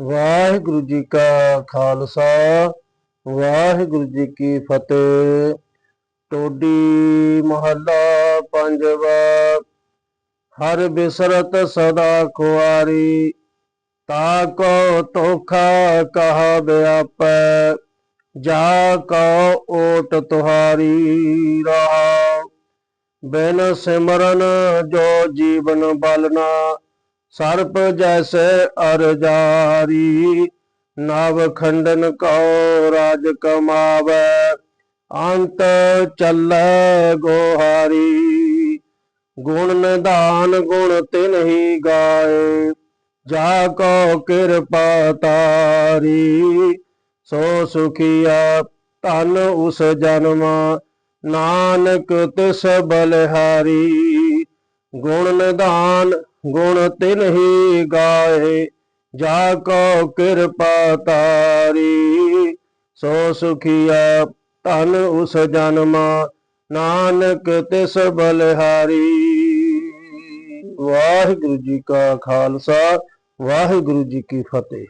ਵਾਹਿਗੁਰੂ ਜੀ ਕਾ ਖਾਲਸਾ, ਵਾਹਿਗੁਰੂ ਜੀ ਕੀ ਫਤਿਹ। ਟੋਡੀ ਮਹੱਲਾ ਪੰਜਵਾ, ਹਰ ਬਿਸਰਤ ਸਦਾ ਖੁਆਰੀ, ਤਾ ਕੋ ਤੋਖਾ ਕਹਾ ਬਿਆਪੈ ਜਾ ਕੋ ਓਟ ਤੁਹਾਰੀ ਰਹਾ। ਬਿਨ ਸਿਮਰਨ ਜੋ ਜੀਵਨ ਬਲਨਾ ਸਰਪ ਜੈਸੇ ਅਰਜਾਰੀ, ਨਵ ਖੰਡਨ ਕਉ ਰਾਜ ਕਮਾਵੇ, ਅੰਤ ਚੱਲੇ ਗੋਹਾਰੀ। ਗੁਣ ਨਿਧਾਨ, ਗੁਣ ਤਿਨਹੀ ਗਾਏ, ਜਾ ਕੋ ਕਿਰਪਾ ਤਾਰੀ। ਸੋ ਸੁਖੀਆ ਧਨ ਉਸ ਜਨਮ, ਨਾਨਕ ਤਿਸ ਬਲਿਹਾਰੀ। ਗੁਣ ਨਿਧਾਨ ਗੁਣ ਤਿਲ ਹੀ ਗਾਏ, ਜਾ ਕੋ ਕਿਰਪਾ ਤਾਰੀ। ਸੋ ਸੁਖੀਆ ਧਨ ਉਸ ਜਨਮ, ਨਾਨਕ ਤਿਸ ਬਲਿਹਾਰੀ। ਵਾਹਿਗੁਰੂ ਜੀ ਕਾ ਖਾਲਸਾ, ਵਾਹਿਗੁਰੂ ਜੀ ਕੀ ਫਤਿਹ।